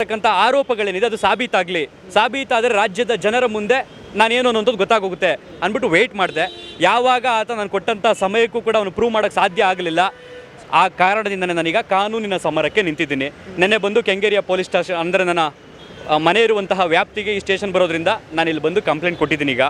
ಅಂತಕ್ಕಂಥ ಆರೋಪಗಳೇನಿದೆ, ಅದು ಸಾಬೀತಾಗಲಿ. ಸಾಬೀತಾದರೆ ರಾಜ್ಯದ ಜನರ ಮುಂದೆ ನಾನೇನು ಅನ್ನೋಂಥದ್ದು ಗೊತ್ತಾಗೋಗುತ್ತೆ ಅಂದ್ಬಿಟ್ಟು ವೆಯ್ಟ್ ಮಾಡಿದೆ. ಯಾವಾಗ ಆತ ನಾನು ಕೊಟ್ಟಂಥ ಸಮಯಕ್ಕೂ ಕೂಡ ಅವನು ಪ್ರೂವ್ ಮಾಡೋಕ್ಕೆ ಸಾಧ್ಯ ಆಗಲಿಲ್ಲ. ಆ ಕಾರಣದಿಂದನೇ ನಾನೀಗ ಕಾನೂನಿನ ಸಮರಕ್ಕೆ ನಿಂತಿದ್ದೀನಿ. ನೆನ್ನೆ ಬಂದು ಕೆಂಗೇರಿಯ ಪೊಲೀಸ್ ಸ್ಟೇಷನ್ ಅಂದರೆ ನನ್ನ ಮನೆ ಇರುವಂತಹ ವ್ಯಾಪ್ತಿಗೆ ಈ ಸ್ಟೇಷನ್ ಬರೋದ್ರಿಂದ ನಾನು ಇಲ್ಲಿ ಬಂದು ಕಂಪ್ಲೇಂಟ್ ಕೊಟ್ಟಿದ್ದೀನಿ ಈಗ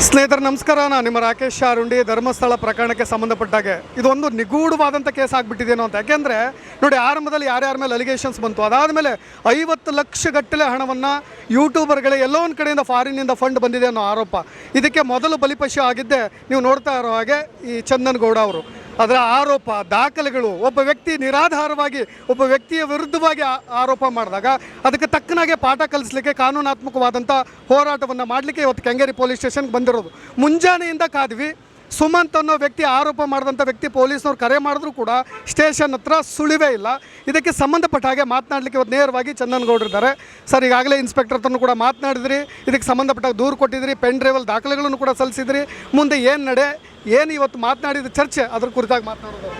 ಸ್ನೇಹಿತರೆ, ನಮಸ್ಕಾರ. ನಾನು ನಿಮ್ಮ ರಾಕೇಶ್ ಶಾರುಂಡಿ ಧರ್ಮಸ್ಥಳ ಪ್ರಕರಣಕ್ಕೆ ಸಂಬಂಧಪಟ್ಟಾಗೆ ಇದೊಂದು ನಿಗೂಢವಾದಂಥ ಕೇಸ್ ಆಗಿಬಿಟ್ಟಿದೇನೋ ಅಂತ. ಯಾಕೆಂದರೆ, ನೋಡಿ, ಆರಂಭದಲ್ಲಿ ಯಾರ್ಯಾರ ಮೇಲೆ ಅಲಿಗೇಷನ್ಸ್ ಬಂತು. ಅದಾದಮೇಲೆ ಐವತ್ತು ಲಕ್ಷ ಗಟ್ಟಲೆ ಹಣವನ್ನು ಯೂಟ್ಯೂಬರ್ಗಳೇ ಎಲ್ಲೋ ಒಂದು ಕಡೆಯಿಂದ ಫಾರಿನ್ನಿಂದ ಫಂಡ್ ಬಂದಿದೆ ಅನ್ನೋ ಆರೋಪ. ಇದಕ್ಕೆ ಮೊದಲು ಬಲಿಪಶು ಆಗಿದ್ದೆ. ನೀವು ನೋಡ್ತಾ ಇರೋ ಹಾಗೆ ಈ ಚಂದನ್ ಗೌಡ ಅವರು. ಅದರ ಆರೋಪ ದಾಖಲೆಗಳು. ಒಬ್ಬ ವ್ಯಕ್ತಿ ನಿರಾಧಾರವಾಗಿ, ಒಬ್ಬ ವ್ಯಕ್ತಿಯ ವಿರುದ್ಧವಾಗಿ ಆರೋಪ ಮಾಡಿದಾಗ ಅದಕ್ಕೆ ತಕ್ಕನಾಗೆ ಪಾಠ ಕಲಿಸಲಿಕ್ಕೆ ಕಾನೂನಾತ್ಮಕವಾದಂಥ ಹೋರಾಟವನ್ನು ಮಾಡಲಿಕ್ಕೆ ಇವತ್ತು ಕೆಂಗೇರಿ ಪೊಲೀಸ್ ಸ್ಟೇಷನ್ಗೆ ಬಂದಿರೋದು. ಮುಂಜಾನೆಯಿಂದ ಕಾದ್ವಿ. ಸುಮಂತ್ ಅನ್ನೋ ವ್ಯಕ್ತಿ ಆರೋಪ ಮಾಡಿದಂಥ ವ್ಯಕ್ತಿ ಪೊಲೀಸ್ನವ್ರು ಕರೆ ಮಾಡಿದ್ರು ಕೂಡ ಸ್ಟೇಷನ್ ಹತ್ರ ಸುಳಿವೇ ಇಲ್ಲ. ಇದಕ್ಕೆ ಸಂಬಂಧಪಟ್ಟ ಹಾಗೆ ಮಾತನಾಡಲಿಕ್ಕೆ ಇವತ್ತು ನೇರವಾಗಿ ಚಂದನ್ ಇದ್ದಾರೆ. ಸರ್, ಈಗಾಗಲೇ ಇನ್ಸ್ಪೆಕ್ಟರ್ ಹತ್ರನೂ ಕೂಡ ಮಾತನಾಡಿದ್ರಿ. ಇದಕ್ಕೆ ಸಂಬಂಧಪಟ್ಟ ದೂರು ಕೊಟ್ಟಿದ್ರಿ. ಪೆನ್ ಡ್ರೈವಲ್ ದಾಖಲೆಗಳನ್ನು ಕೂಡ ಸಲ್ಲಿಸಿದ್ರಿ. ಮುಂದೆ ಏನು ನಡೆ, ಏನು ಇವತ್ತು ಮಾತನಾಡಿದ ಚರ್ಚೆ ಅದ್ರ ಕುರಿತಾಗಿ ಮಾತನಾಡೋದು.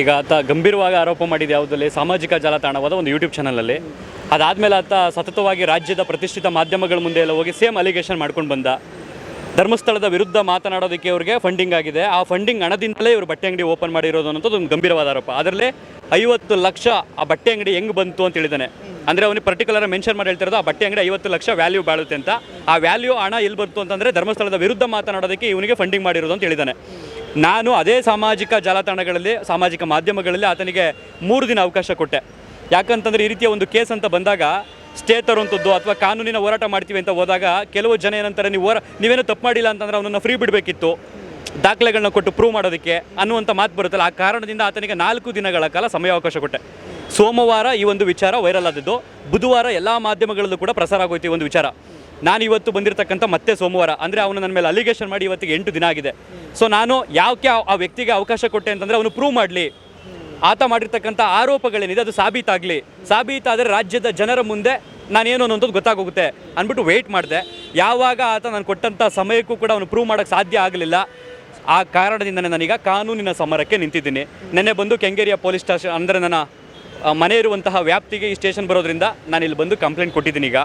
ಈಗ ಆತ ಗಂಭೀರವಾಗಿ ಆರೋಪ ಮಾಡಿದ ಯಾವುದಲ್ಲಿ ಸಾಮಾಜಿಕ ಜಾಲತಾಣವಾದ ಒಂದು ಯೂಟ್ಯೂಬ್ ಚಾನಲಲ್ಲಿ ಅದಾದಮೇಲೆ ಆತ ಸತತವಾಗಿ ರಾಜ್ಯದ ಪ್ರತಿಷ್ಠಿತ ಮಾಧ್ಯಮಗಳ ಮುಂದೆ ಎಲ್ಲ ಹೋಗಿ ಸೇಮ್ ಅಲಿಗೇಷನ್ ಮಾಡ್ಕೊಂಡು ಬಂದ. ಧರ್ಮಸ್ಥಳದ ವಿರುದ್ಧ ಮಾತನಾಡೋದಕ್ಕೆ ಅವ್ರಿಗೆ ಫಂಡಿಂಗ್ ಆಗಿದೆ. ಆ ಫಂಡಿಂಗ್ ಹಣದಿಂದಲೇ ಇವರು ಬಟ್ಟೆ ಅಂಗಡಿ ಓಪನ್ ಮಾಡಿರೋದು ಅನ್ನೋದು ಒಂದು ಗಂಭೀರವಾದ ಆರೋಪ. ಅದರಲ್ಲಿ ಐವತ್ತು ಲಕ್ಷ ಆ ಬಟ್ಟೆ ಅಂಗಡಿ ಹೆಂಗೆ ಬಂತು ಅಂತ ಹೇಳಿದ್ದಾನೆ. ಅಂದರೆ ಅವನಿಗೆ ಪರ್ಟಿಕ್ಯುಲರ್ ಮೆನ್ಷನ್ ಮಾಡಿ ಹೇಳ್ತಿರೋದು ಆ ಬಟ್ಟೆ ಅಂಗಡಿ ಐವತ್ತು ಲಕ್ಷ ವ್ಯಾಲ್ಯೂ ಬಾಳುತ್ತೆ ಅಂತ. ಆ ವ್ಯಾಲ್ಯೂ ಹಣ ಎಲ್ಲಿ ಬಂತು ಅಂತಂದರೆ ಧರ್ಮಸ್ಥಳದ ವಿರುದ್ಧ ಮಾತನಾಡೋದಕ್ಕೆ ಇವನಿಗೆ ಫಂಡಿಂಗ್ ಮಾಡಿರೋದು ಅಂತ ಹೇಳಿದ್ದಾನೆ. ನಾನು ಅದೇ ಸಾಮಾಜಿಕ ಜಾಲತಾಣಗಳಲ್ಲಿ, ಸಾಮಾಜಿಕ ಮಾಧ್ಯಮಗಳಲ್ಲಿ ಆತನಿಗೆ ಮೂರು ದಿನ ಅವಕಾಶ ಕೊಟ್ಟೆ. ಯಾಕಂತಂದರೆ ಈ ರೀತಿಯ ಒಂದು ಕೇಸ್ ಅಂತ ಬಂದಾಗ ಸ್ಟೇ ತರುವಂಥದ್ದು ಅಥವಾ ಕಾನೂನಿನ ಹೋರಾಟ ಮಾಡ್ತೀವಿ ಅಂತ ಹೋದಾಗ ಕೆಲವು ಜನ ಏನಂತಾರೆ, ನೀವು ಹೋರಾ, ನೀವೇನೋ ತಪ್ಪು ಮಾಡಿಲ್ಲ ಅಂತಂದ್ರೆ ಅವನನ್ನು ಫ್ರೀ ಬಿಡಬೇಕಿತ್ತು. ದಾಖಲೆಗಳನ್ನ ಕೊಟ್ಟು ಪ್ರೂವ್ ಮಾಡೋದಕ್ಕೆ, ಅನ್ನುವಂಥ ಮಾತು ಬರುತ್ತಲ್ಲ. ಆ ಕಾರಣದಿಂದ ಆತನಿಗೆ ನಾಲ್ಕು ದಿನಗಳ ಕಾಲ ಸಮಯಾವಕಾಶ ಕೊಟ್ಟೆ. ಸೋಮವಾರ ಈ ಒಂದು ವಿಚಾರ ವೈರಲ್ ಆದದ್ದು. ಬುಧವಾರ ಎಲ್ಲ ಮಾಧ್ಯಮಗಳಲ್ಲೂ ಕೂಡ ಪ್ರಸಾರ ಆಗೋಯ್ತು ಈ ಒಂದು ವಿಚಾರ. ನಾನು ಇವತ್ತು ಬಂದಿರತಕ್ಕಂಥ ಮತ್ತೆ ಸೋಮವಾರ, ಅಂದರೆ ಅವನು ನನ್ನ ಮೇಲೆ ಅಲಿಗೇಷನ್ ಮಾಡಿ ಇವತ್ತಿಗೆ ಎಂಟು ದಿನ ಆಗಿದೆ. ಸೊ ನಾನು ಯಾಕೆ ಆ- ಆ ವ್ಯಕ್ತಿಗೆ ಅವಕಾಶ ಕೊಟ್ಟೆ ಅಂತಂದರೆ ಅವನು ಪ್ರೂವ್ ಮಾಡಲಿ. ಆತ ಮಾಡಿರ್ತಕ್ಕಂಥ ಆರೋಪಗಳೇನಿದೆ, ಅದು ಸಾಬೀತಾಗಲಿ. ಸಾಬೀತಾದರೆ ರಾಜ್ಯದ ಜನರ ಮುಂದೆ ನಾನೇನು ಅನ್ನೋದು ಗೊತ್ತಾಗೋಗುತ್ತೆ ಅಂದ್ಬಿಟ್ಟು ವೆಯ್ಟ್ ಮಾಡಿದೆ. ಯಾವಾಗ ಆತ ನಾನು ಕೊಟ್ಟಂಥ ಸಮಯಕ್ಕೂ ಕೂಡ ಅವನು ಪ್ರೂವ್ ಮಾಡೋಕ್ಕೆ ಸಾಧ್ಯ ಆಗಲಿಲ್ಲ. ಆ ಕಾರಣದಿಂದನೇ ನಾನೀಗ ಕಾನೂನಿನ ಸಮರಕ್ಕೆ ನಿಂತಿದ್ದೀನಿ. ನೆನ್ನೆ ಬಂದು ಕೆಂಗೇರಿಯ ಪೊಲೀಸ್ ಸ್ಟೇಷನ್ ಅಂದರೆ ನನ್ನ ಮನೆ ಇರುವಂತಹ ವ್ಯಾಪ್ತಿಗೆ ಈ ಸ್ಟೇಷನ್ ಬರೋದ್ರಿಂದ ನಾನು ಇಲ್ಲಿ ಬಂದು ಕಂಪ್ಲೇಂಟ್ ಕೊಟ್ಟಿದ್ದೀನಿ ಈಗ.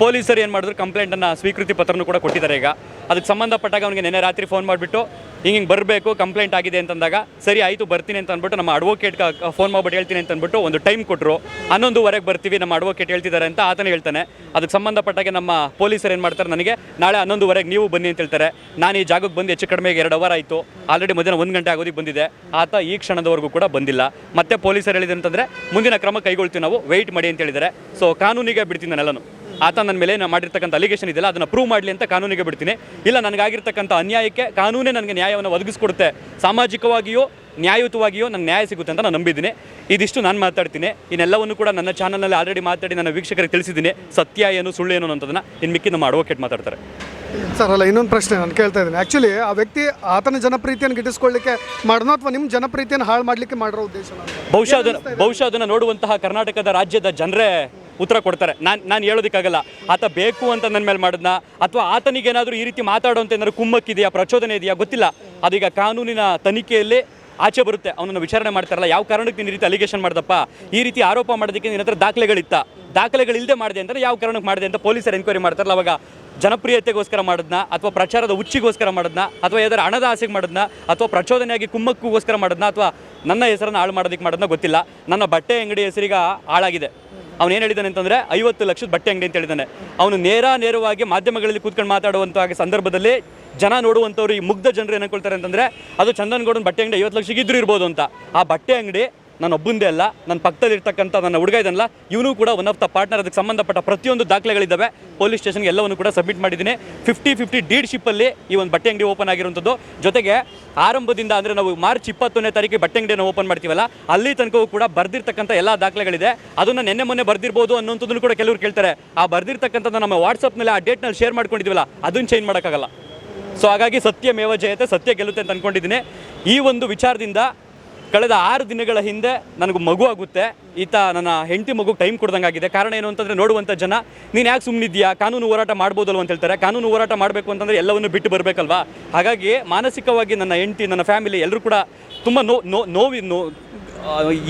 ಪೊಲೀಸರು ಏನು ಮಾಡಿದ್ರು ಕಂಪ್ಲೇಂಟನ್ನು ಸ್ವೀಕೃತಿ ಪತ್ರನೂ ಕೂಡ ಕೊಟ್ಟಿದ್ದಾರೆ ಈಗ. ಅದಕ್ಕೆ ಸಂಬಂಧಪಟ್ಟಾಗ ಅವನಿಗೆ ನಿನ್ನೆ ರಾತ್ರಿ ಫೋನ್ ಮಾಡಿಬಿಟ್ಟು, ಹಿಂಗೆ ಹಿಂಗೆ ಬರಬೇಕು ಕಂಪ್ಲೇಂಟ್ ಆಗಿದೆ ಅಂತಂದಾಗ, ಸರಿ ಆಯಿತು, ಬರ್ತೀನಿ ಅಂತ ಅಂದ್ಬಿಟ್ಟು ನಮ್ಮ ಅಡ್ವೊಕೇಟ್ ಫೋನ್ ಮಾಡ್ಬಿಟ್ಟು ಹೇಳ್ತೀನಿ ಅಂತ ಅಂದ್ಬಿಟ್ಟು ಒಂದು ಟೈಮ್ ಕೊಟ್ಟರು ಹನ್ನೊಂದುವರೆಗೆ ಬರ್ತೀವಿ, ನಮ್ಮ ಅಡ್ವೊಕೇಟ್ ಹೇಳ್ತಿದ್ದಾರೆ ಅಂತ ಆತನೇ ಹೇಳ್ತಾನೆ. ಅದಕ್ಕೆ ಸಂಬಂಧಪಟ್ಟಾಗೆ ನಮ್ಮ ಪೊಲೀಸರು ಏನು ಮಾಡ್ತಾರೆ ನನಗೆ, ನಾಳೆ ಹನ್ನೊಂದುವರೆಗೆ ನೀವು ಬನ್ನಿ ಅಂತ ಹೇಳ್ತಾರೆ. ನಾನು ಈ ಜಾಗಕ್ಕೆ ಬಂದು ಹೆಚ್ಚು ಕಡಿಮೆಗೆ ಎರಡು ಅವರ್ ಆಯಿತು. ಆಲ್ರೆಡಿ ಮಧ್ಯಾಹ್ನ ಒಂದು ಗಂಟೆ ಆಗೋದಿಗೆ ಬಂದಿದೆ. ಆತ ಈ ಕ್ಷಣದವರೆಗೂ ಕೂಡ ಬಂದಿಲ್ಲ. ಮತ್ತೆ ಪೊಲೀಸರು ಹೇಳಿದೆ ಅಂತಂದರೆ ಮುಂದಿನ ಕ್ರಮ ಕೈಗೊಳ್ತೀವಿ ನಾವು ವೆಯ್ಟ್ ಮಾಡಿ ಅಂತ ಹೇಳಿದ್ದಾರೆ. ಸೊ ಕಾನೂನಿಗೆ ಬಿಡ್ತೀನಿ ನಾನೆಲ್ಲನು. ಆತ ನನ್ನ ಮೇಲೆ ನಾನು ಮಾಡಿರ್ತಕ್ಕಂಥ ಅಲಿಗೇಷನ್ ಇದೆಯಲ್ಲ ಅದನ್ನು ಪ್ರೂವ್ ಮಾಡಲಿ ಅಂತ ಕಾನೂನಿಗೆ ಬಿಡ್ತೀನಿ. ಇಲ್ಲ ನನಗಾಗಿರ್ತಕ್ಕಂಥ ಅನ್ಯಾಯಕ್ಕೆ ಕಾನೂನೇ ನನಗೆ ನ್ಯಾಯವನ್ನು ಒದಗಿಸ್ಕೊಡುತ್ತೆ. ಸಾಮಾಜಿಕವಾಗಿಯೋ ನ್ಯಾಯಯುತವಾಗಿಯೋ ನನಗೆ ನ್ಯಾಯ ಸಿಗುತ್ತೆ ಅಂತ ನಾನು ನಂಬಿದ್ದೀನಿ. ಇದಿಷ್ಟು ನಾನು ಮಾತಾಡ್ತೀನಿ. ಇನ್ನೆಲ್ಲವನ್ನು ಕೂಡ ನನ್ನ ಚಾನಲ್ನಲ್ಲಿ ಆಲ್ರೆಡಿ ಮಾತಾಡಿ ನನ್ನ ವೀಕ್ಷಕರಿಗೆ ತಿಳಿಸಿದ್ದೀನಿ. ಸತ್ಯ ಏನು ಸುಳ್ಳು ಏನು ಅನ್ನೋದನ್ನು ಇನ್ನು ಮಿಕ್ಕಿ ನಮ್ಮ ಅಡ್ವೊಕೇಟ್ ಮಾತಾಡ್ತಾರೆ. ಸರ್ ಅಲ್ಲ ಇನ್ನೊಂದು ಪ್ರಶ್ನೆ ನಾನು ಕೇಳ್ತಾ ಇದ್ದೀನಿ. ಆ್ಯಕ್ಚುಲಿ ಆ ವ್ಯಕ್ತಿ ಆತನ ಜನಪ್ರೀತಿಯನ್ನು ಗಿಟ್ಟಿಸ್ಕೊಳ್ಳಿಕ್ಕೆ ಮಾಡೋಣ ಅಥವಾ ನಿಮ್ಮ ಜನಪ್ರೀತಿಯನ್ನು ಹಾಳು ಮಾಡಲಿಕ್ಕೆ ಮಾಡಿರೋ ಉದ್ದೇಶ ಬಹುಶಃ ಅದನ್ನು ಬಹುಶಃ ಅದನ್ನು ನೋಡುವಂತಹ ಕರ್ನಾಟಕದ ರಾಜ್ಯದ ಜನರೇ ಉತ್ತರ ಕೊಡ್ತಾರೆ. ನಾನು ನಾನು ಹೇಳೋದಕ್ಕಾಗಲ್ಲ. ಆತ ಬೇಕು ಅಂತ ನನ್ನ ಮೇಲೆ ಮಾಡಿದ್ನ? ಅಥವಾ ಆತನಿಗೆ ಏನಾದರೂ ಈ ರೀತಿ ಮಾತಾಡೋಂಥ ಏನಾದ್ರು ಕುಮ್ಮಕ್ಕಿದೆಯಾ, ಪ್ರಚೋದನೆ ಇದೆಯಾ, ಗೊತ್ತಿಲ್ಲ. ಅದೀಗ ಕಾನೂನಿನ ತನಿಖೆಯಲ್ಲಿ ಆಚೆ ಬರುತ್ತೆ. ಅವನನ್ನು ವಿಚಾರಣೆ ಮಾಡ್ತಾರಲ್ಲ, ಯಾವ ಕಾರಣಕ್ಕೆ ನೀನು ಈ ರೀತಿ ಅಲಿಗೇಷನ್ ಮಾಡ್ದಪ್ಪ? ಈ ರೀತಿ ಆರೋಪ ಮಾಡೋದಕ್ಕೆ ನಿನ್ನ ಹತ್ರ ದಾಖಲೆಗಳಿತ್ತ? ದಾಖಲೆಗಳಿಲ್ಲದೆ ಮಾಡಿದೆ ಅಂದರೆ ಯಾವ ಕಾರಣಕ್ಕೆ ಮಾಡಿದೆ ಅಂತ ಪೊಲೀಸರು ಎನ್ಕ್ವೈರಿ ಮಾಡ್ತಾರಲ್ಲ, ಅವಾಗ ಜನಪ್ರಿಯತೆಗೋಸ್ಕರ ಮಾಡಿದ್ನ? ಅಥವಾ ಪ್ರಚಾರದ ಹುಚ್ಚಿಗೋಸ್ಕರ ಮಾಡಿದ್ನ? ಅಥವಾ ಯಾವ್ದಾರು ಹಣದ ಆಸೆಗೆ ಮಾಡಿದ್ನ? ಅಥವಾ ಪ್ರಚೋದನೆಯಾಗಿ ಕುಮ್ಮಕ್ಕಿಗೋಸ್ಕರ ಮಾಡಿದ್ನ? ಅಥವಾ ನನ್ನ ಹೆಸರನ್ನು ಹಾಳು ಮಾಡೋದಕ್ಕೆ ಮಾಡಿದ್ನ? ಗೊತ್ತಿಲ್ಲ. ನನ್ನ ಬಟ್ಟೆ ಅಂಗಡಿ ಹೆಸರಿಗೆ ಹಾಳಾಗಿದೆ. ಅವನು ಏನು ಹೇಳಿದ್ದಾನೆ ಅಂತಂದರೆ, ಐವತ್ತು ಲಕ್ಷದ ಬಟ್ಟೆ ಅಂಗಡಿ ಅಂತ ಹೇಳಿದ್ದಾನೆ. ಅವನು ನೇರ ನೇರವಾಗಿ ಮಾಧ್ಯಮಗಳಲ್ಲಿ ಕೂತ್ಕೊಂಡು ಮಾತಾಡುವಂಥ ಸಂದರ್ಭದಲ್ಲಿ ಜನ ನೋಡುವಂಥವ್ರು ಈ ಮುಗ್ಧ ಜನರು ಏನು ಅನ್ಕೊಳ್ತಾರೆ ಅಂತಂದರೆ, ಅದು ಚಂದನ್ಗೌಡನ ಬಟ್ಟೆ ಅಂಗಡಿ ಐವತ್ತು ಲಕ್ಷಕ್ಕೆ ಇದ್ರೂ ಇರ್ಬೋದು ಅಂತ. ಆ ಬಟ್ಟೆ ಅಂಗಡಿ ನಾನು ಒಬ್ಬಂದೇ ಅಲ್ಲ, ನನ್ನ ಪಕ್ಕದಲ್ಲಿ ಇರ್ತಕ್ಕಂಥ ನನ್ನ ಹುಡುಗ ಇದನ್ನಲ್ಲ ಇವನು ಕೂಡ ಒನ್ ಆಫ್ ದ ಪಾರ್ಟ್ನರ್ ಅದಕ್ಕೆ ಸಂಬಂಧಪಟ್ಟ ಪ್ರತಿಯೊಂದು ದಾಖಲೆಗಳಿದ್ದಾವೆ ಪೊಲೀಸ್ ಸ್ಟೇಷನ್ಗೆ ಎಲ್ಲವನ್ನು ಕೂಡ ಸಬ್ಮಿಟ್ ಮಾಡಿದ್ದೀನಿ. ಫಿಫ್ಟಿ ಫಿಫ್ಟಿ ಡೀಡ್ಶಿಪ್ಪಲ್ಲಿ ಈ ಒಂದು ಬಟ್ಟೆ ಅಂಗಡಿ ಓಪನ್ ಆಗಿರುವಂಥದ್ದು. ಜೊತೆಗೆ ಆರಂಭದಿಂದ ಅಂದರೆ ನಾವು ಮಾರ್ಚ್ ಇಪ್ಪತ್ತೊಂದನೇ ತಾರೀಕು ಬಟ್ಟೆ ಅಂಗಡಿಯನ್ನು ಓಪನ್ ಮಾಡ್ತೀವಲ್ಲ, ಅಲ್ಲಿ ತನಕವೂ ಕೂಡ ಬರ್ದಿರ್ತಕ್ಕಂಥ ಎಲ್ಲ ದಾಖಲೆಗಳಿದೆ. ಅದನ್ನು ನೆನ್ನೆ ಮೊನ್ನೆ ಬರ್ದಿರ್ಬೋದು ಅನ್ನೋಂಥದ್ದನ್ನು ಕೂಡ ಕೆಲವರು ಕೇಳ್ತಾರೆ. ಆ ಬರ್ದಿರ್ತಕ್ಕಂಥದ್ದು ನಮ್ಮ ವಾಟ್ಸಪ್ನಲ್ಲಿ ಆ ಡೇಟ್ನಲ್ಲಿ ಶೇರ್ ಮಾಡ್ಕೊಂಡಿದ್ದೀವಲ್ಲ, ಅದನ್ನು ಚೇಂಜ್ ಮಾಡೋಕ್ಕಾಗಲ್ಲ. ಸೊ ಹಾಗಾಗಿ ಸತ್ಯ ಮೇವ ಜಯತೆ, ಸತ್ಯ ಗೆಲ್ಲುತ್ತೆ ಅಂತ ಅಂದ್ಕೊಂಡಿದ್ದೀನಿ ಈ ಒಂದು ವಿಚಾರದಿಂದ ಕಳೆದ ಆರು ದಿನಗಳ ಹಿಂದೆ ನನಗೆ ಮಗು ಆಗುತ್ತೆ. ಈತ ನನ್ನ ಹೆಂಡತಿ ಮಗು ಟೈಮ್ ಕೊಡ್ದಂಗಾಗಿದೆ ಕಾರಣ ಏನು ಅಂತಂದರೆ ನೋಡುವಂಥ ಜನ, ನೀನು ಯಾಕೆ ಸುಮ್ಮನಿದ್ಯಾ ಕಾನೂನು ಹೋರಾಟ ಮಾಡ್ಬೋದಲ್ವ ಅಂತ ಹೇಳ್ತಾರೆ. ಕಾನೂನು ಹೋರಾಟ ಮಾಡಬೇಕು ಅಂತಂದರೆ ಎಲ್ಲವನ್ನು ಬಿಟ್ಟು ಬರಬೇಕಲ್ವಾ? ಹಾಗಾಗಿ ಮಾನಸಿಕವಾಗಿ ನನ್ನ ಹೆಂಡತಿ, ನನ್ನ ಫ್ಯಾಮಿಲಿ ಎಲ್ಲರೂ ಕೂಡ ತುಂಬ ನೋ ನೋ ನೋವಿ ನೋ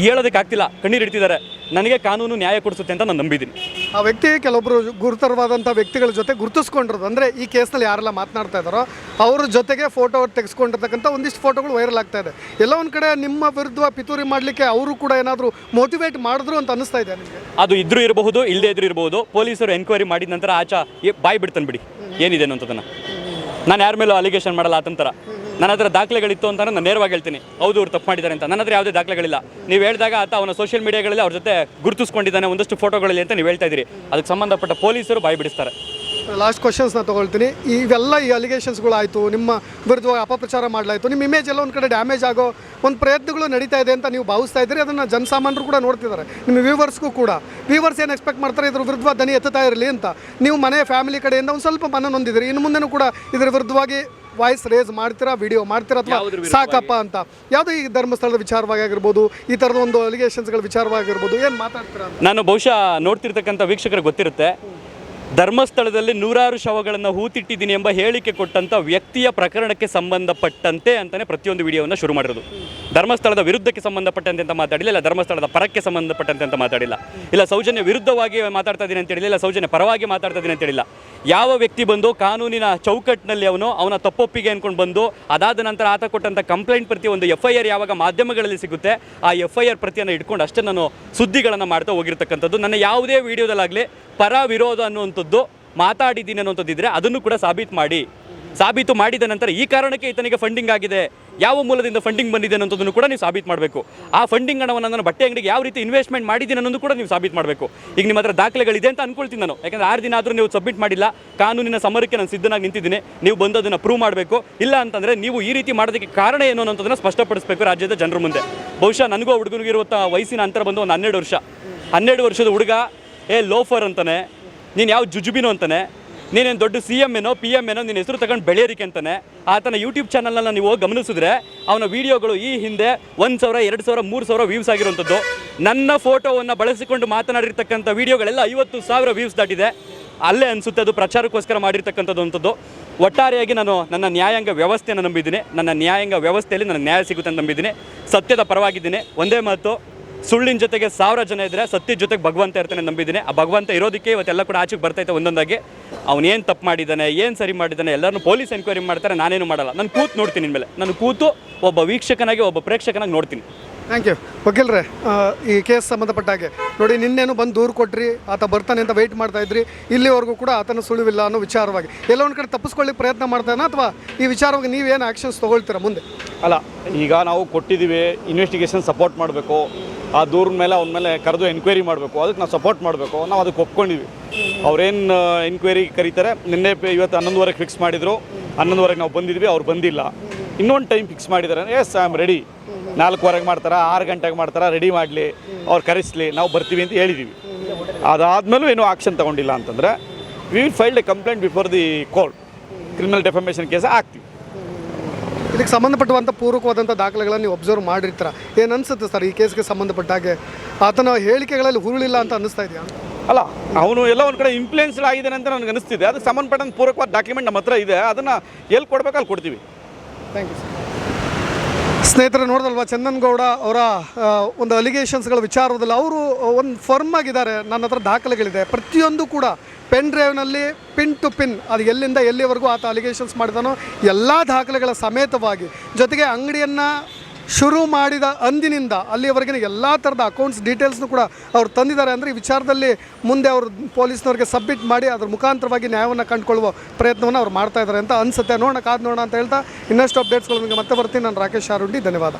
ಹೇಳೋದಕ್ಕೆ ಆಗ್ತಿಲ್ಲ ಕಣ್ಣೀರು ಇಡ್ತಿದ್ದಾರೆ. ನನಗೆ ಕಾನೂನು ನ್ಯಾಯ ಕೊಡಿಸುತ್ತೆ ಅಂತ ನಾನು ನಂಬಿದ್ದೀನಿ. ಆ ವ್ಯಕ್ತಿ ಕೆಲವೊಬ್ಬರು ಗುರುತರವಾದಂಥ ವ್ಯಕ್ತಿಗಳ ಜೊತೆ ಗುರುತಿಸ್ಕೊಂಡಿರೋದು. ಅಂದರೆ ಈ ಕೇಸ್ನಲ್ಲಿ ಯಾರೆಲ್ಲ ಮಾತನಾಡ್ತಾ ಇದ್ದಾರೋ ಅವ್ರ ಜೊತೆಗೆ ಫೋಟೋ ತೆಗೆಸ್ಕೊಂಡಿರ್ತಕ್ಕಂಥ ಒಂದಿಷ್ಟು ಫೋಟೋಗಳು ವೈರಲ್ ಆಗ್ತಾ ಇದೆ. ಎಲ್ಲ ಒಂದು ಕಡೆ ನಿಮ್ಮ ವಿರುದ್ಧ ಪಿತೂರಿ ಮಾಡಲಿಕ್ಕೆ ಅವರು ಕೂಡ ಏನಾದರೂ ಮೋಟಿವೇಟ್ ಮಾಡಿದ್ರು ಅಂತ ಅನಿಸ್ತಾ ಇದೆ ನಿಮಗೆ? ಅದು ಇದ್ರೂ ಇರಬಹುದು ಇಲ್ಲದೇ ಇದ್ರೂ ಇರಬಹುದು. ಪೊಲೀಸರು ಎನ್ಕ್ವೈರಿ ಮಾಡಿದ ನಂತರ ಆಚೆ ಬಾಯ್ ಬಿಡ್ತಾನೆ ಬಿಡಿ. ಏನಿದೆ ಅನ್ನೋಂಥದ್ದನ್ನು ನಾನು ಯಾರ ಮೇಲೂ ಅಲಿಗೇಷನ್ ಮಾಡಲ್ಲ ಆತಂತರ. ನನ್ನ ಹತ್ರ ದಾಖಲೆಗಳಿತ್ತು ಅಂತ ನಾನು ನೇರವಾಗಿ ಹೇಳ್ತೀನಿ. ಹೌದು, ಅವ್ರು ತಪ್ಪು ಮಾಡಿದ್ದಾರೆ ಅಂತ. ನನ್ನ ಹತ್ರ ಯಾವುದೇ ದಾಖಲೆಗಳಿಲ್ಲ. ನೀವು ಹೇಳಿದಾಗ ಆತ ಅವನ ಸೋಷಿಯಲ್ ಮೀಡಿಯಾಗಳಲ್ಲಿ ಅವ್ರ ಜೊತೆ ಗುರುತಿಸ್ಕೊಂಡಿದ್ದಾನೆ, ಒಂದಷ್ಟು ಫೋಟೋಗಳಲ್ಲಿ ಅಂತ ನೀವು ಹೇಳ್ತಾ ಇದ್ದೀರಿ. ಅದಕ್ಕೆ ಸಂಬಂಧಪಟ್ಟ ಪೊಲೀಸರು ಬಾಯಿ ಬಿಡಿಸ್ತಾರೆ. ಲಾಸ್ಟ್ ಕ್ವಶನ್ಸ್ನ ತೊಗೊಳ್ತೀನಿ. ಇವೆಲ್ಲ ಈ ಅಲಿಗೇಷನ್ಸ್ಗಳು ಆಯಿತು ನಿಮ್ಮ ವಿರುದ್ಧವಾಗಿ ಅಪಪ್ರಚಾರ ಮಾಡಲಾಯಿತು, ನಿಮ್ಮ ಇಮೇಜ್ ಎಲ್ಲ ಒಂದು ಕಡೆ ಡ್ಯಾಮೇಜ್ ಆಗೋ ಒಂದು ಪ್ರಯತ್ನಗಳು ನಡೀತಾ ಇದೆ ಅಂತ ನೀವು ಭಾವಿಸ್ತಾ ಇದ್ದೀರಿ, ಅದನ್ನು ಜನಸಾಮಾನ್ಯರು ಕೂಡ ನೋಡ್ತಿದ್ದಾರೆ. ನಿಮ್ಮ ವ್ಯೂವರ್ಸ್ಗೂ ಕೂಡ. ವ್ಯೂವರ್ಸ್ ಏನು ಎಕ್ಸ್ಪೆಕ್ಟ್ ಮಾಡ್ತಾರೆ, ಇದ್ರ ವಿರುದ್ಧ ದನಿ ಎತ್ತುತ್ತಾ ಇರಲಿ ಅಂತ. ನೀವು ಮನೆ ಫ್ಯಾಮಿಲಿ ಕಡೆಯಿಂದ ಒಂದು ಸ್ವಲ್ಪ ಮನ ನೊಂದಿದ್ದೀರಿ. ಇನ್ನು ಮುಂದೆನೂ ಕೂಡ ಇದರ ವಿರುದ್ಧವಾಗಿ ವಾಯ್ಸ್ ರೇಸ್ ಮಾಡ್ತೀರಾ ವಿಡಿಯೋ ಮಾಡ್ತೀರಾ ಅಥವಾ ಯಾವುದ್ರ ಸಾಕಪ್ಪ ಅಂತ? ಯಾವುದೋ ಈ ಧರ್ಮಸ್ಥಳದ ವಿಚಾರವಾಗಿ ಆಗಿರ್ಬೋದು ಈ ಥರದ ಒಂದು ಅಲಿಗೇಷನ್ಸ್ಗಳ ವಿಚಾರವಾಗಿರ್ಬೋದು ಏನು ಮಾತಾಡ್ತೀರಾ ಅಂತ? ನಾನು ಬಹುಶಃ ನೋಡ್ತಿರ್ತಕ್ಕಂಥ ವೀಕ್ಷಕರಿಗೆ ಗೊತ್ತಿರುತ್ತೆ. ಧರ್ಮಸ್ಥಳದಲ್ಲಿ ನೂರಾರು ಶವಗಳನ್ನು ಹೂತಿಟ್ಟಿದ್ದೀನಿ ಎಂಬ ಹೇಳಿಕೆ ಕೊಟ್ಟಂಥ ವ್ಯಕ್ತಿಯ ಪ್ರಕರಣಕ್ಕೆ ಸಂಬಂಧಪಟ್ಟಂತೆ ಅಂತಲೇ ಪ್ರತಿಯೊಂದು ವಿಡಿಯೋವನ್ನು ಶುರು ಮಾಡಿರೋದು. ಧರ್ಮಸ್ಥಳದ ವಿರುದ್ಧಕ್ಕೆ ಸಂಬಂಧಪಟ್ಟಂತೆ ಅಂತ ಮಾತಾಡಿಲ್ಲ ಇಲ್ಲ ಧರ್ಮಸ್ಥಳದ ಪರಕ್ಕೆ ಸಂಬಂಧಪಟ್ಟಂತೆ ಅಂತ ಮಾತಾಡಿಲ್ಲ. ಇಲ್ಲ ಸೌಜನ್ಯ ವಿರುದ್ಧವಾಗಿ ಮಾತಾಡ್ತಾ ಇದ್ದೀನಿ ಅಂತ ಹೇಳಿಲ್ಲ ಇಲ್ಲ ಸೌಜನ್ಯ ಪರವಾಗಿ ಮಾತಾಡ್ತಾ ಇದ್ದೀನಿ ಅಂತ ಹೇಳಿಲ್ಲ. ಯಾವ ವ್ಯಕ್ತಿ ಬಂದು ಕಾನೂನಿನ ಚೌಕಟ್ಟಿನಲ್ಲಿ ಅವನು, ಅವನ ತಪ್ಪೊಪ್ಪಿಗೆ ಅಂದ್ಕೊಂಡು ಬಂದು, ಅದಾದ ನಂತರ ಆತ ಕೊಟ್ಟಂಥ ಕಂಪ್ಲೇಂಟ್ ಪ್ರತಿ ಒಂದು ಎಫ್ ಐ ಆರ್ ಯಾವಾಗ ಮಾಧ್ಯಮಗಳಲ್ಲಿ ಸಿಗುತ್ತೆ, ಆ ಎಫ್ ಐ ಆರ್ ಪ್ರತಿಯನ್ನು ಇಟ್ಕೊಂಡು ಅಷ್ಟೇ ನಾನು ಸುದ್ದಿಗಳನ್ನು ಮಾಡ್ತಾ ಹೋಗಿರ್ತಕ್ಕಂಥದ್ದು. ನನ್ನ ಯಾವುದೇ ವಿಡಿಯೋದಲ್ಲಾಗಲಿ ಪರ ವಿರೋಧ ಅನ್ನುವಂಥದ್ದು, ಮಾತಾಡಿದ್ದೀನಿ ಅನ್ನುವಂಥದ್ದಿದ್ರೆ ಅದನ್ನು ಕೂಡ ಸಾಬೀತು ಮಾಡಿ. ಸಾಬೀತು ಮಾಡಿದ ನಂತರ ಈ ಕಾರಣಕ್ಕೆ ಈತನಿಗೆ ಫಂಡಿಂಗ್ ಆಗಿದೆ. ಯಾವ ಮೂಲದಿಂದ ಫಂಡಿಂಗ್ ಬಂದಿದೆ ಅನ್ನೋದನ್ನು ಕೂಡ ನೀವು ಸಾಬೀತು ಮಾಡಬೇಕು. ಆ ಫಂಡಿಂಗ್ ಹಣವನ್ನು ನಾನು ಬಟ್ಟೆ ಅಂಗಡಿಗೆ ಯಾವ ರೀತಿ ಇನ್ವೆಸ್ಟ್ಮೆಂಟ್ ಮಾಡಿದ್ದೀನಿ ಅನ್ನೋದು ಕೂಡ ನೀವು ಸಾಬೀತು ಮಾಡಬೇಕು. ಈಗ ನಿಮ್ಮ ಹತ್ರ ದಾಖಲೆಗಳಿದೆ ಅಂತ ಅನ್ಕೊಳ್ತೀನಿ ನಾನು. ಯಾಕಂದ್ರೆ ಆರು ದಿನ ಆದರೂ ನೀವು ಸಬ್ಮಿಟ್ ಮಾಡಿಲ್ಲ. ಕಾನೂನಿನ ಸಮರಕ್ಕೆ ನಾನು ಸಿದ್ಧನಾಗಿ ನಿಂತಿದ್ದೀನಿ. ನೀವು ಬಂದು ಅದನ್ನು ಪ್ರೂವ್ ಮಾಡಬೇಕು. ಇಲ್ಲ ಅಂತಂದರೆ ನೀವು ಈ ರೀತಿ ಮಾಡೋದಕ್ಕೆ ಕಾರಣ ಏನು ಅನ್ನೋದನ್ನು ಸ್ಪಷ್ಟಪಡಿಸಬೇಕು ರಾಜ್ಯದ ಜನರ ಮುಂದೆ. ಬಹುಶಃ ನನಗೂ ಆ ಹುಡುಗನಿಗೆ ಇರುವಂಥ ವಯಸ್ಸಿನ ಅಂತರ ಬಂದು ಒಂದು ಹನ್ನೆರಡು ವರ್ಷ. ಹನ್ನೆರಡು ವರ್ಷದ ಹುಡುಗ, ಏ ಲೋಫರ್ ಅಂತಾನೆ. ನೀನು ಯಾವ ಜುಜುಬಿನೋ ಅಂತಾನೆ. ನೀನೇನು ದೊಡ್ಡ ಸಿ ಎಂ ಏನೋ ಪಿ ಎಂ ಏನೋ, ನಿನ್ನ ಹೆಸರು ತಗೊಂಡು ಬೆಳೆಯೋರಿಕೆ ಅಂತಾನೆ, ಆತನ ಯೂಟ್ಯೂಬ್ ಚಾನಲ್ನ ನೀವು ಗಮನಿಸಿದ್ರೆ ಅವನ ವೀಡಿಯೋಗಳು ಈ ಹಿಂದೆ ಒಂದು ಸಾವಿರ, ಎರಡು ಸಾವಿರ, ಮೂರು ಸಾವಿರ ವ್ಯೂಸ್ ಆಗಿರುವಂಥದ್ದು. ನನ್ನ ಫೋಟೋವನ್ನು ಬಳಸಿಕೊಂಡು ಮಾತನಾಡಿರ್ತಕ್ಕಂಥ ವೀಡಿಯೋಗಳೆಲ್ಲ ಐವತ್ತು ಸಾವಿರ ವ್ಯೂಸ್ ದಾಟಿದೆ. ಅಲ್ಲೇ ಅನಿಸುತ್ತೆ ಅದು ಪ್ರಚಾರಕ್ಕೋಸ್ಕರ ಮಾಡಿರ್ತಕ್ಕಂಥದ್ದು ಅಂಥದ್ದು ಒಟ್ಟಾರೆಯಾಗಿ ನಾನು ನನ್ನ ನ್ಯಾಯಾಂಗ ವ್ಯವಸ್ಥೆಯನ್ನು ನಂಬಿದ್ದೀನಿ. ನನ್ನ ನ್ಯಾಯಾಂಗ ವ್ಯವಸ್ಥೆಯಲ್ಲಿ ನನ್ನ ನ್ಯಾಯ ಸಿಗುತ್ತೆ ಅಂತ ನಂಬಿದ್ದೀನಿ. ಸತ್ಯದ ಪರವಾಗಿದ್ದೀನಿ. ಒಂದೇ ಮಾತು ಸುಳ್ಳಿನ ಜೊತೆಗೆ ಸಾವಿರ ಜನ ಇದ್ದರೆ ಸತ್ಯದ ಜೊತೆಗೆ ಭಗವಂತ ಇರ್ತಾನೆ ನಂಬಿದ್ದೀನಿ. ಆ ಭಗವಂತ ಇರೋದಕ್ಕೆ ಇವತ್ತೆಲ್ಲ ಕೂಡ ಆಚೆಗೆ ಬರ್ತೈತೆ ಒಂದೊಂದಾಗಿ. ಅವನೇನು ಏನು ತಪ್ಪು ಮಾಡಿದ್ದಾನೆ ಏನು ಸರಿ ಮಾಡಿದ್ದಾನೆ ಎಲ್ಲರೂ ಪೊಲೀಸ್ ಎನ್ಕ್ವೈರಿ ಮಾಡ್ತಾರೆ ನಾನೇನು ಮಾಡಲ್ಲ. ನಾನು ಕೂತು ನೋಡ್ತೀನಿ ಇನ್ಮೇಲೆ. ನಾನು ಕೂತು ಒಬ್ಬ ವೀಕ್ಷಕನಾಗಿ ಒಬ್ಬ ಪ್ರೇಕ್ಷಕನಾಗಿ ನೋಡ್ತೀನಿ. ಥ್ಯಾಂಕ್ ಯು ವಕೀಲ್ರೆ ಈ ಕೇಸ್ ಸಂಬಂಧಪಟ್ಟ ಹಾಗೆ. ನೋಡಿ ನಿನ್ನೇನು ಬಂದು ದೂರು ಕೊಟ್ರಿ ಆತ ಬರ್ತಾನೆ ಅಂತ ವೆಯ್ಟ್ ಮಾಡ್ತಾ ಇದ್ರಿ ಇಲ್ಲಿವರೆಗೂ ಕೂಡ ಆತನ ಸುಳಿವಿಲ್ಲ ಅನ್ನೋ ವಿಚಾರವಾಗಿ. ಎಲ್ಲ ಒಂದು ಕಡೆ ತಪ್ಪಿಸ್ಕೊಳ್ಳಿ ಪ್ರಯತ್ನ ಮಾಡ್ತಾನೆ ಅಥವಾ ಈ ವಿಚಾರವಾಗಿ ನೀವೇನು ಆ್ಯಕ್ಷನ್ಸ್ ತೊಗೊಳ್ತೀರಾ ಮುಂದೆ? ಅಲ್ಲ ಈಗ ನಾವು ಕೊಟ್ಟಿದ್ದೀವಿ ಇನ್ವೆಸ್ಟಿಗೇಷನ್ ಸಪೋರ್ಟ್ ಮಾಡಬೇಕು. ಆ ದೂರ ಮೇಲೆ ಅವನ ಮೇಲೆ ಕರೆದು ಎನ್ಕ್ವೈರಿ ಮಾಡಬೇಕು. ಅದಕ್ಕೆ ನಾವು ಸಪೋರ್ಟ್ ಮಾಡಬೇಕು. ನಾವು ಅದಕ್ಕೆ ಒಪ್ಕೊಂಡಿದ್ವಿ. ಅವ್ರೇನು ಎನ್ಕ್ವೈರಿ ಕರೀತಾರೆ. ನಿನ್ನೆ ಇವತ್ತು ಹನ್ನೊಂದುವರೆಗೆ ಫಿಕ್ಸ್ ಮಾಡಿದರು. ಹನ್ನೊಂದುವರೆಗೆ ನಾವು ಬಂದಿದ್ವಿ. ಅವ್ರು ಬಂದಿಲ್ಲ. ಇನ್ನೊಂದು ಟೈಮ್ ಫಿಕ್ಸ್ ಮಾಡಿದ್ದಾರೆ. ಎಸ್ ಐ ಆಮ್ ರೆಡಿ ನಾಲ್ಕುವರೆಗೆ ಮಾಡ್ತಾರೆ? ಆರು ಗಂಟೆಗೆ ಮಾಡ್ತಾರೆ? ರೆಡಿ ಮಾಡಲಿ. ಅವ್ರು ಕರೆಸ್ಲಿ. ನಾವು ಬರ್ತೀವಿ ಅಂತ ಹೇಳಿದ್ದೀವಿ ಅದಾದಮೇಲೂ ಏನೂ ಆಕ್ಷನ್ ತೊಗೊಂಡಿಲ್ಲ ಅಂತಂದರೆ we will filed a complaint before the court criminal defamation case ಹಾಕ್ತೀವಿ ಇದಕ್ಕೆ ಸಂಬಂಧಪಟ್ಟುವಂಥ ಪೂರ್ವಕವಾದಂಥ ದಾಖಲೆಗಳನ್ನು ನೀವು ಅಬ್ಸರ್ವ್ ಮಾಡಿರ್ತೀರ. ಏನು ಅನಿಸುತ್ತೆ ಸರ್ ಈ ಕೇಸ್ಗೆ ಸಂಬಂಧಪಟ್ಟ ಹಾಗೆ? ಆತನ ಹೇಳಿಕೆಗಳಲ್ಲಿ ಹುರುಳಿಲ್ಲ ಅಂತ ಅನ್ನಿಸ್ತಾ ಇದೆಯಾ? ಅಲ್ಲ ಅವನು ಎಲ್ಲ ಒಂದು ಕಡೆ ಇನ್ಫ್ಲೂಯೆನ್ಸ್ಡ್ ಆಗಿದ್ದಾನೆ ಅಂತ ನನಗೆ ಅನಿಸ್ತಿದೆ ಅದಕ್ಕೆ ಸಂಬಂಧಪಟ್ಟಂತ ಪೂರಕವಾದ ಡಾಕ್ಯುಮೆಂಟ್ ನಮ್ಮ ಹತ್ರ ಇದೆ. ಅದನ್ನು ಎಲ್ಲಿ ಕೊಡಬೇಕು ಅಲ್ಲಿ ಕೊಡ್ತೀವಿ. ಥ್ಯಾಂಕ್ ಯು ಸ್ನೇಹಿತರೆ, ನೋಡಿದಲ್ವಾ? ಚಂದನ್ಗೌಡ ಅವರ ಒಂದು ಅಲಿಗೇಷನ್ಸ್ಗಳ ವಿಚಾರದಲ್ಲಿ ಅವರು ಒಂದು ಫರ್ಮ್ ಆಗಿದ್ದಾರೆ. ನನ್ನ ಹತ್ರ ದಾಖಲೆಗಳಿದೆ. ಪ್ರತಿಯೊಂದು ಕೂಡ ಪೆನ್ ಡ್ರೈವ್ನಲ್ಲಿ ಪಿನ್ ಟು ಪಿನ್ ಅದು ಎಲ್ಲಿಂದ ಎಲ್ಲಿವರೆಗೂ ಆತ ಅಲಿಗೇಷನ್ಸ್ ಮಾಡಿದಾನೋ, ಎಲ್ಲ ದಾಖಲೆಗಳ ಸಮೇತವಾಗಿ ಜೊತೆಗೆ ಅಂಗಡಿಯನ್ನು ಶುರು ಮಾಡಿದ ಅಂದಿನಿಂದ ಅಲ್ಲಿಯವರೆಗಿನ ಎಲ್ಲ ಥರದ ಅಕೌಂಟ್ಸ್ ಡೀಟೇಲ್ಸ್ನು ಕೂಡ ಅವ್ರು ತಂದಿದ್ದಾರೆ. ಅಂದರೆ ಈ ವಿಚಾರದಲ್ಲಿ ಮುಂದೆ ಅವರು ಪೊಲೀಸ್ನವ್ರಿಗೆ ಸಬ್ಮಿಟ್ ಮಾಡಿ ಅದ್ರ ಮುಖಾಂತರವಾಗಿ ನ್ಯಾಯವನ್ನು ಕಂಡುಕೊಳ್ಳುವ ಪ್ರಯತ್ನವನ್ನು ಅವ್ರು ಮಾಡ್ತಾ ಇದ್ದಾರೆ ಅಂತ ಅನಿಸುತ್ತೆ. ನೋಡೋಣ, ಕಾದು ನೋಡೋಣ ಅಂತ ಹೇಳ್ತಾ ಇನ್ನಷ್ಟು ಅಪ್ಡೇಟ್ಸ್ಗಳು ನಿಮಗೆ ಮತ್ತೆ ಬರ್ತೀನಿ. ನಾನು ರಾಕೇಶ್ ಶಾರುಂಡಿ ಧನ್ಯವಾದ.